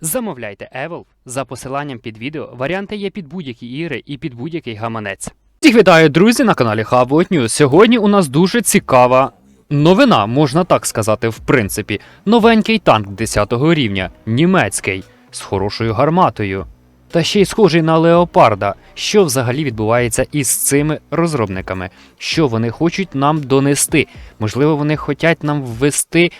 Замовляйте Evolve за посиланням під відео. Варіанти є під будь-які ігри і під будь-який гаманець. Всіх вітаю, друзі, на каналі Hubot News. Сьогодні у нас дуже цікава новина, можна так сказати, в принципі. Новенький танк 10 го рівня, німецький, з хорошою гарматою. Та ще й схожий на леопарда. Що взагалі відбувається із цими розробниками? Що вони хочуть нам донести? Можливо, вони хочуть нам ввести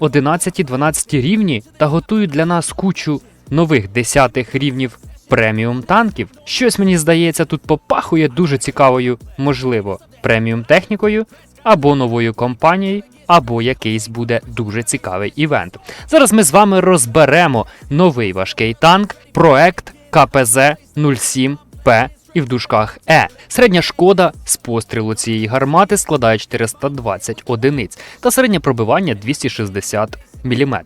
11-12 рівні та готують для нас кучу нових 10 рівнів преміум танків. Щось мені здається, тут попахує дуже цікавою, можливо, преміум технікою або новою компанією, або якийсь буде дуже цікавий івент. Зараз ми з вами розберемо новий важкий танк, проект КПЗ 07П і в дужках Е. Середня шкода з пострілу цієї гармати складає 420 одиниць та середнє пробивання 260 мм,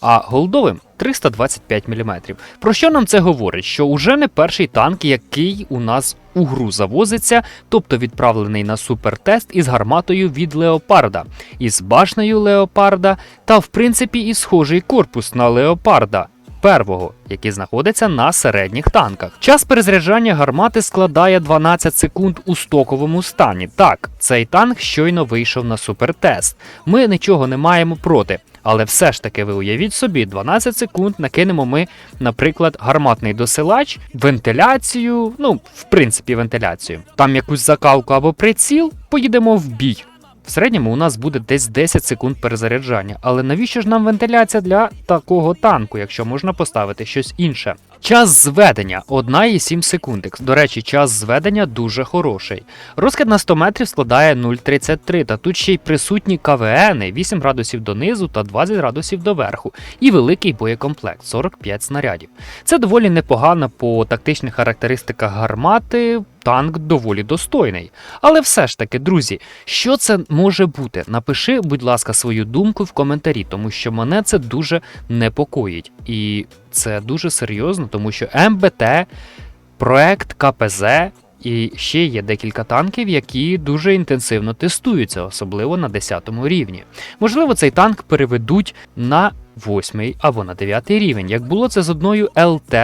а голдовим 325 мм. Про що нам це говорить? Що уже не перший танк, який у нас у гру завозиться, тобто відправлений на супертест із гарматою від Леопарда, із башнею Леопарда та, в принципі, і схожий корпус на Леопарда. Первого, який знаходиться на середніх танках. Час перезаряджання гармати складає 12 секунд у стоковому стані. Так, цей танк щойно вийшов на супертест. Ми нічого не маємо проти. Але все ж таки ви уявіть собі, 12 секунд накинемо ми, наприклад, гарматний досилач, вентиляцію, ну, в принципі, вентиляцію. Там якусь закалку або приціл, поїдемо в бій. В середньому у нас буде десь 10 секунд перезаряджання. Але навіщо ж нам вентиляція для такого танку, якщо можна поставити щось інше? Час зведення 1,7 секунди. До речі, час зведення дуже хороший. Розкид на 100 метрів складає 0,33, та тут ще й присутні КВН 8 градусів донизу та 20 градусів доверху, і великий боєкомплект 45 снарядів. Це доволі непогано по тактичних характеристиках гармати. Танк доволі достойний. Але все ж таки, друзі, що це може бути? Напиши, будь ласка, свою думку в коментарі, тому що мене це дуже непокоїть. І це дуже серйозно, тому що МБТ, проект КПЗ і ще є декілька танків, які дуже інтенсивно тестуються, особливо на 10 рівні. Можливо, цей танк переведуть на 8 або на 9 рівень, як було це з одною ЛТ.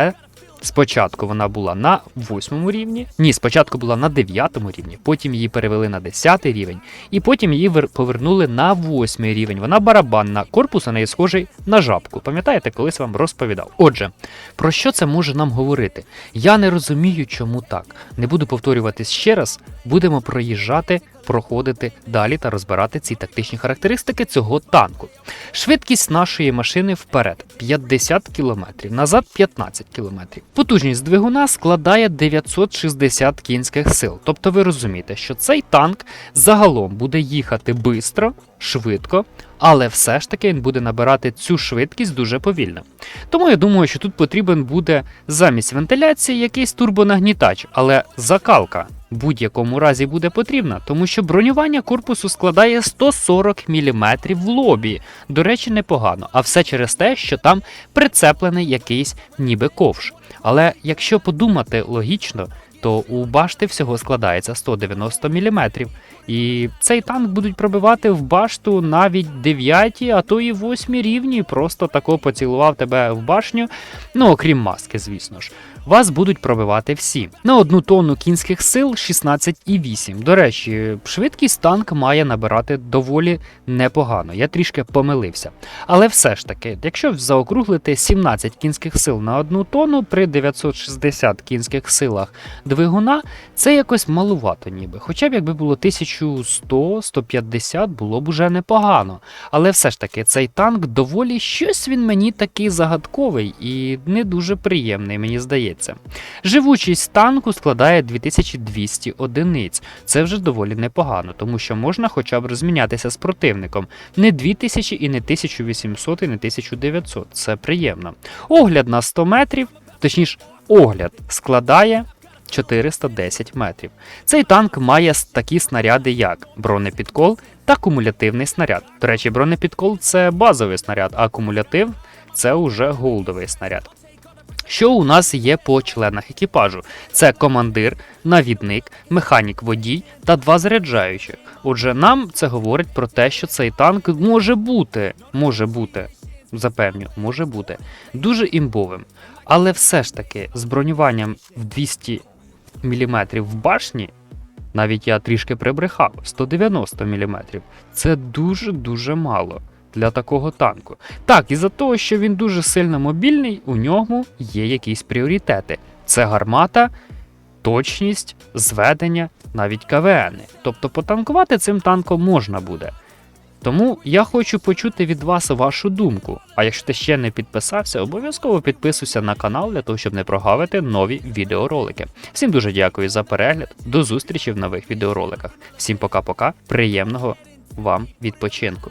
Спочатку вона була на 8 рівні, ні, спочатку була на 9 рівні, потім її перевели на 10 рівень, і потім її вер- повернули на 8 рівень. Вона барабанна, корпус у неї схожий на жабку. Пам'ятаєте, колись вам розповідав. Отже, про що це може нам говорити? Я не розумію, чому так. Не буду повторюватись ще раз. Будемо проїжджати, проходити далі та розбирати ці тактичні характеристики цього танку. Швидкість нашої машини вперед 50 км, назад 15 км. Потужність двигуна складає 960 кінських сил. Тобто ви розумієте, що цей танк загалом буде їхати швидко, швидко, але все ж таки він буде набирати цю швидкість дуже повільно. Тому я думаю, що тут потрібен буде замість вентиляції якийсь турбонагнітач, але закалка будь-якому разі буде потрібна, тому що бронювання корпусу складає 140 мм в лобі. До речі, непогано, а все через те, що там прицеплений якийсь ніби ковш. Але якщо подумати логічно, то у башти всього складається 190 мм. І цей танк будуть пробивати в башту навіть 9, а то і 8 рівні. Просто тако поцілував тебе в башню. Ну, окрім маски, звісно ж. Вас будуть пробивати всі. На одну тонну кінських сил 16,8. До речі, швидкість танк має набирати доволі непогано. Я трішки помилився. Але все ж таки, якщо заокруглити 17 кінських сил на одну тонну при 960 кінських силах двигуна, це якось малувато ніби. Хоча б якби було 1100-150, було б уже непогано. Але все ж таки, цей танк доволі щось він мені такий загадковий і не дуже приємний, мені здається. Здається. Живучість танку складає 2200 одиниць. Це вже доволі непогано, тому що можна хоча б розмінятися з противником. Не 2000 і не 1800 і не 1900. Це приємно. Огляд на 100 метрів, точніше, огляд складає 410 метрів. Цей танк має такі снаряди, як бронепідкол та кумулятивний снаряд. До речі, бронепідкол це базовий снаряд, а кумулятив це уже голдовий снаряд. Що у нас є по членах екіпажу? Це командир, навідник, механік водій та два заряджаючих. Отже, нам це говорить про те, що цей танк може бути, може бути, запевню, може бути дуже імбовим. Але все ж таки з бронюванням в 200 мм в башні, навіть я трішки прибрехав, 190 мм. Це дуже-дуже мало для такого танку. Так, із-за того, що він дуже сильно мобільний, у ньому є якісь пріоритети. Це гармата, точність, зведення, навіть КВН. Тобто потанкувати цим танком можна буде. Тому я хочу почути від вас вашу думку. А якщо ти ще не підписався, обов'язково підписуйся на канал для того, щоб не прогавити нові відеоролики. Всім дуже дякую за перегляд. До зустрічі в нових відеороликах. Всім пока-пока, приємного вам відпочинку.